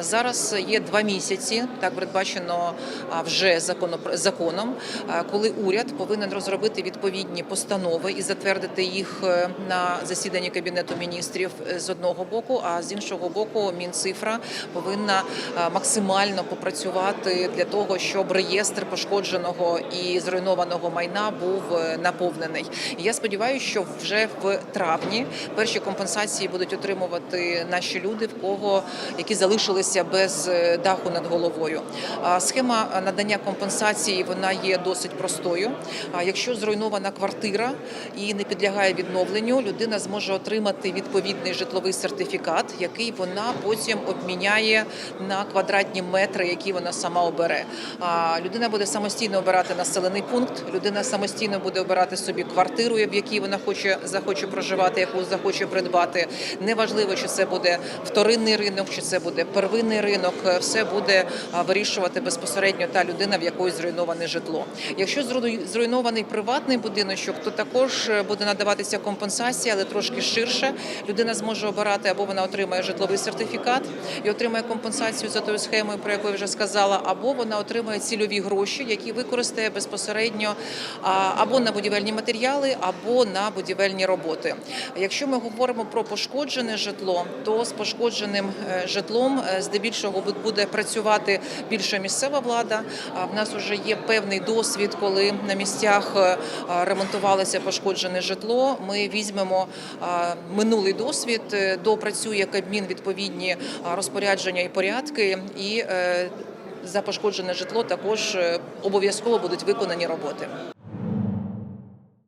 Зараз є два місяці, так передбачено вже законом, коли уряд повинен розробити відповідні постанови і затвердити їх е, на засіданні кабінету міністрів е, з одного боку, а з іншого боку, мінцифра повинна максимально попрацювати для того, щоб реєстр пошкодженого і зруйнованого майна був е, наповнений. Я сподіваюся, що вже в травні перші компенсації будуть отримувати наші люди, в кого які залишилися без е, даху над головою. Схема надання компенсації вона є досить простою. Якщо зруйнована квартира і не підлягає відновленню, людина зможе отримати відповідний житловий сертифікат, який вона потім обміняє на квадратні метри, які вона сама обере. Людина буде самостійно обирати населений пункт. Людина самостійно буде обирати собі квартиру, в якій вона хоче захоче проживати, яку захоче придбати. Неважливо, чи це буде вторинний ринок, чи це буде первинний ринок. е, Все буде вирішувати безпосередньо та людина, в якої зруйноване житло. Якщо зруй- зруйнований приватний будиночок, то також е, буде надаватися компенсація, але трошки ширше. Людина зможе обирати або вона отримає житловий сертифікат і отримає компенсацію за тою схемою, про яку я вже сказала, або вона отримає цільові гроші, які використає безпосередньо або на будівельні матеріали, або на будівельні роботи. Якщо ми говоримо про пошкоджене житло, то з пошкодженим е, житлом е, здебільшого буде працювати більше місцева влада. В нас вже є певний досвід, коли на місцях е, ремонтувалося пошкоджене житло. Ми візьмемо минулий досвід, е, допрацює Кабмін відповідні розпорядження і порядки і. е, За пошкоджене житло також обов'язково будуть виконані роботи.